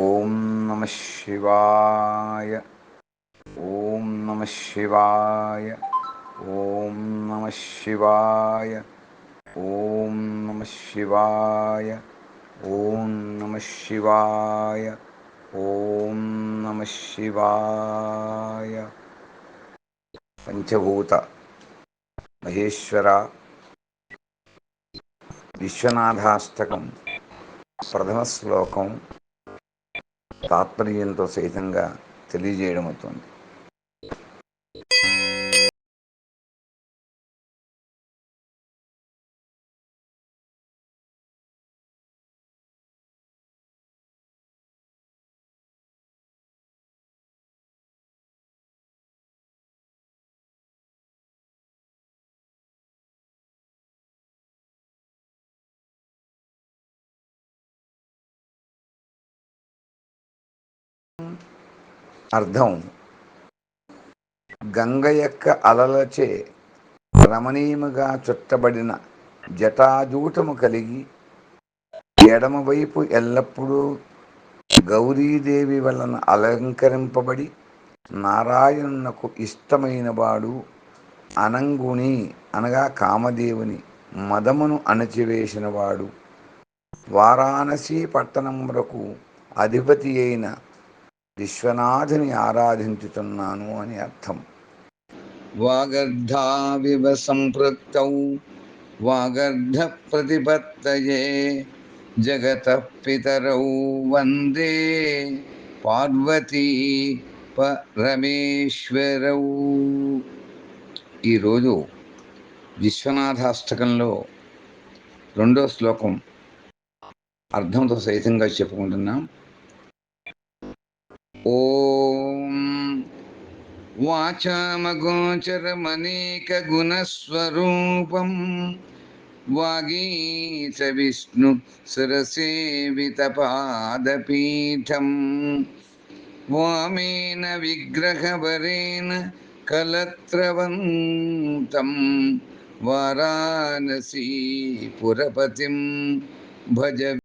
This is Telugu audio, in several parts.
ഓം നമ ശിവായ. ഓം നമ ശിവായ. ഓം നമ ശിവായ. ഓം നമ ശിവായ. ഓം നമ ശിവായ. ഓം നമ ശിവായ. പഞ്ചഭൂത. മഹേശ്വര. വിശ്വനാഥാസ്തകം പ്രഥമ ശ്ലോകം. తాత్పర్యంతో సహితంగా తెలియజేయడం అవుతుంది. అర్థం. గంగ యొక్క అలలచే రమణీయముగా చుట్టబడిన జటాజూటము కలిగి ఎడమవైపు ఎల్లప్పుడూ గౌరీదేవి వలన అలంకరింపబడి నారాయణునకు ఇష్టమైన వాడు అనంగుని అనగా కామదేవుని మదమును అణచివేసిన వాడు వారాణసీ వరకు అధిపతి అయిన విశ్వనాథుని ఆరాధించుతున్నాను అని అర్థం. వాగర్ధావివ సంపృక్తౌ వాగర్ధ ప్రతిపత్తయే జగత పితరౌ వందే పార్వతీ పరమేశ్వరౌ ఈరోజు విశ్వనాథాష్టకంలో రెండో శ్లోకం అర్థంతో సహితంగా చెప్పుకుంటున్నాం. ఓం వాచామగోచరమనేకగుణస్వరూపం వాగీచ విష్ణు సురసేవితపాదపీఠం వామేన విగ్రహవరేణ కలత్రవంతం వారాణసీ పురపతిం భజ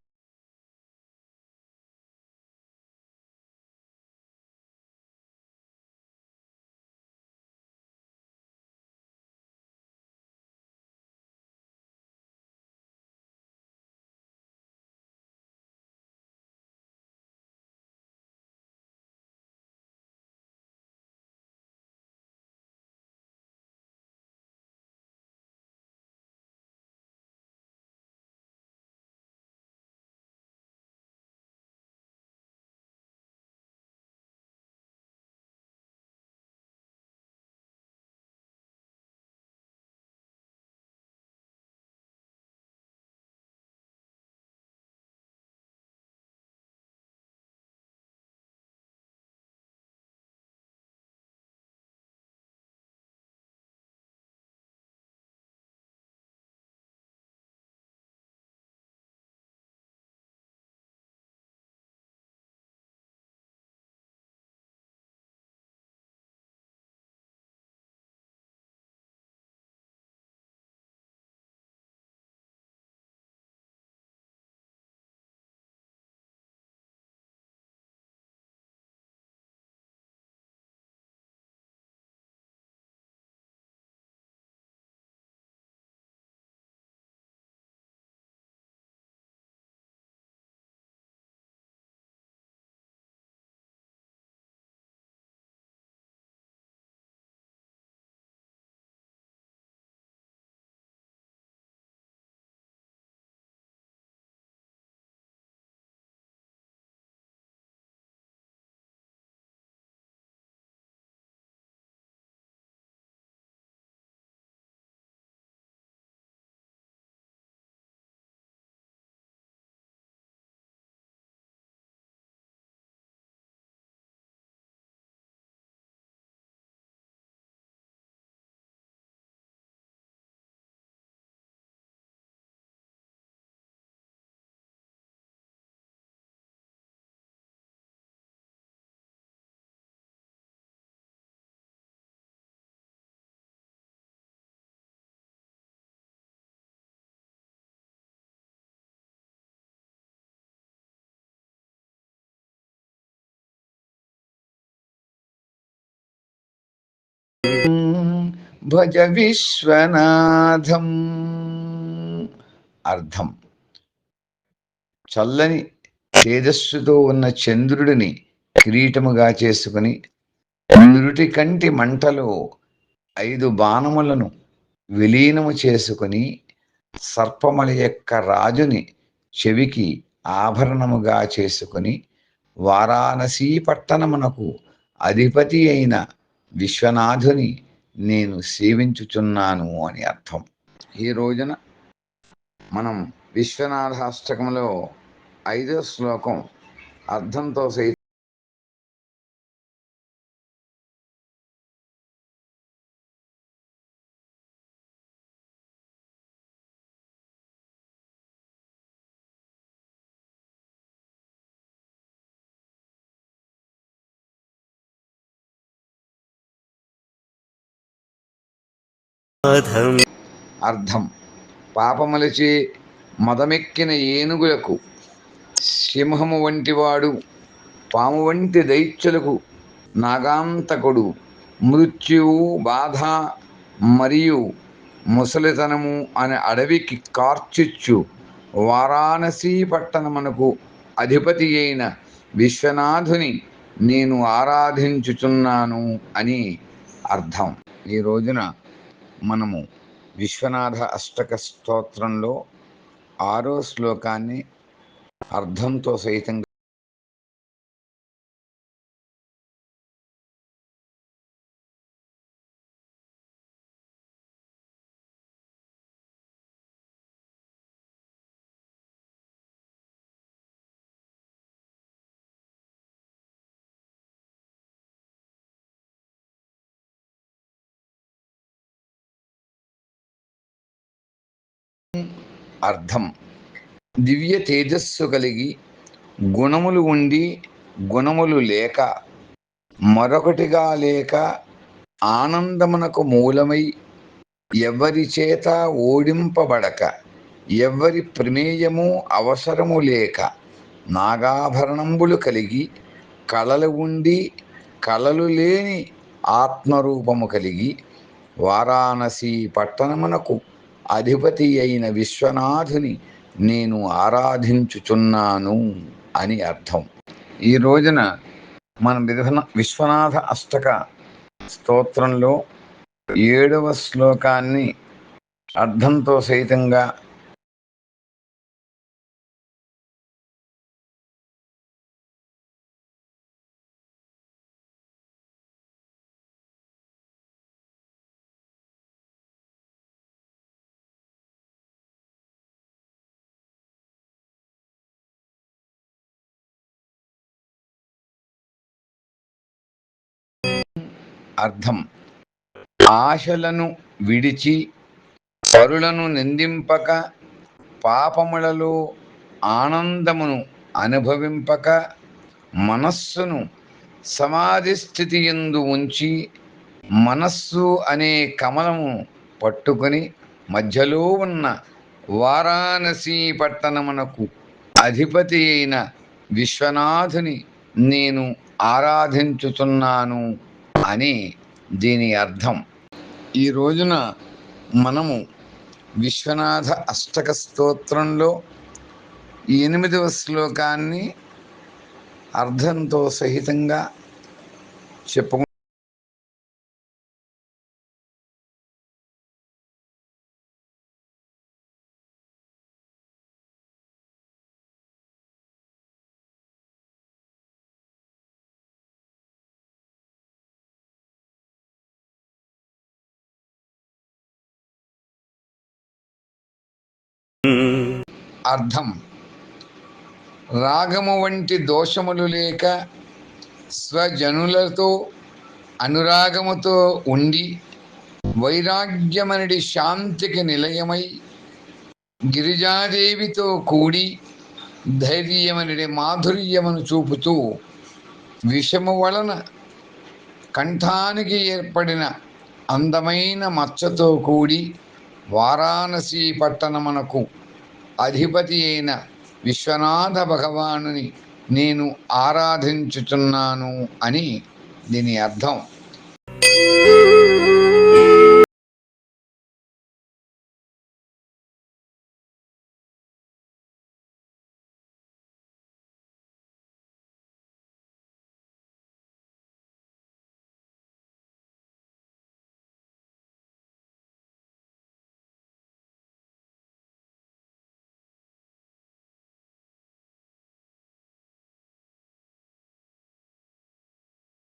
భజ విశ్వనాథం. అర్థం. చల్లని తేజస్సుతో ఉన్న చంద్రుడిని కిరీటముగా చేసుకుని నురుటి కంటి మంటలో ఐదు బాణములను విలీనము చేసుకుని సర్పముల యొక్క రాజుని చెవికి ఆభరణముగా చేసుకుని వారాణసీ పట్టణమునకు అధిపతి అయిన విశ్వనాథుని నేను సేవించుచున్నాను అని అర్థం. ఈ రోజున మనం విశ్వనాథాష్టకంలో ఐదో శ్లోకం అర్థంతో సహితం అర్థం. పాపములచే మదమెక్కిన ఏనుగులకు సింహము వంటివాడు పాము వంటి దైత్యులకు నాగాంతకుడు మృత్యువు బాధ మరియు ముసలితనము అనే అడవికి కార్చిచ్చు వారాణసీ పట్టణమునకు అధిపతి అయిన విశ్వనాథుని నేను ఆరాధించుచున్నాను అని అర్థం. ఈ రోజున మనము విశ్వనాథ అష్టక స్తోత్రంలో ఆరో శ్లోకాన్ని అర్థంతో సహితంగా అర్థం. దివ్య తేజస్సు కలిగి గుణములు ఉండి గుణములు లేక మరొకటిగా లేక ఆనందమునకు మూలమై ఎవరి చేత ఓడింపబడక ఎవరి ప్రమేయము అవసరము లేక నాగాభరణంబులు కలిగి కళలు ఉండి కళలు లేని ఆత్మరూపము కలిగి వారాణసి పట్టణమునకు అధిపతి అయిన విశ్వనాథుని నేను ఆరాధించుచున్నాను అని అర్థం. ఈ రోజున మన విధన విశ్వనాథ అష్టక స్తోత్రంలో ఏడవ శ్లోకాన్ని అర్థంతో సహితంగా అర్థం. ఆశలను విడిచి పరులను నిందింపక పాపములలో ఆనందమును అనుభవింపక మనస్సును సమాధి స్థితి ఎందు ఉంచి మనస్సు అనే కమలము పట్టుకొని మధ్యలో ఉన్న వారాణసీ పట్టణమునకు అధిపతి అయిన విశ్వనాథుని నేను ఆరాధించుతున్నాను. అని దీని అర్థం. ఈ రోజున మనము విశ్వనాథ అష్టక స్తోత్రంలో ఎనిమిదవ శ్లోకాన్ని అర్థంతో సహితంగా చెప్పు అర్థం. రాగము వంటి దోషములు లేక స్వజనులతో అనురాగముతో ఉండి వైరాగ్యమనడి శాంతికి నిలయమై గిరిజాదేవితో కూడి ధైర్యమనడి మాధుర్యమును చూపుతూ విషము వలన కంఠానికి ఏర్పడిన అందమైన మచ్చతో కూడి వారాణసీ పట్టణమునకు అధిపతి అయిన విశ్వనాథ భగవానుని నేను ఆరాధించుచున్నాను అని దీని అర్థం.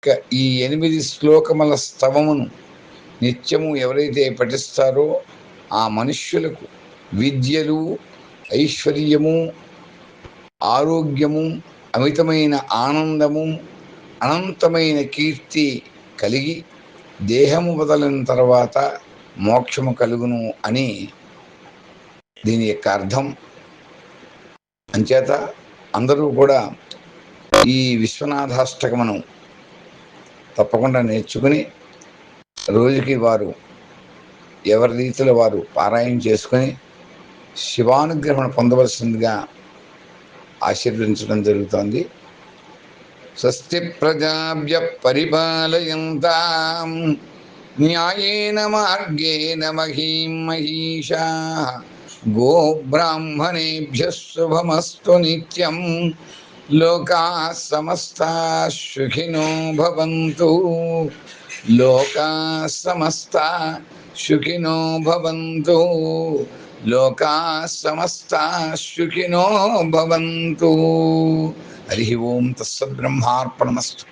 యొక్క ఈ ఎనిమిది శ్లోకముల స్తవమును నిత్యము ఎవరైతే పఠిస్తారో ఆ మనుష్యులకు విద్యలు ఐశ్వర్యము ఆరోగ్యము అమితమైన ఆనందము అనంతమైన కీర్తి కలిగి దేహము వదలిన తర్వాత మోక్షము కలుగును అని దీని యొక్క అర్థం. అంచేత అందరూ కూడా ఈ విశ్వనాథాష్టకమును తప్పకుండా నేర్చుకుని రోజుకి వారు ఎవరి రీతిలో వారు పారాయణ చేసుకొని శివానుగ్రహణ పొందవలసిందిగా ఆశీర్వదించడం జరుగుతోంది. స్వస్తి ప్రజాభ్య పరిపాలయంతా న్యాయేన మార్గేణ మహీం మహిషా గోబ్రాహ్మణేభ్య శుభమస్తు నిత్యం लोका समस्ता सुखिनो भवन्तु। लोका समस्ता सुखिनो भवन्तु। लोका समस्ता सुखिनो भवन्तु। हरिः ओम तस्सद्ब्रह्मार्पणमस्तु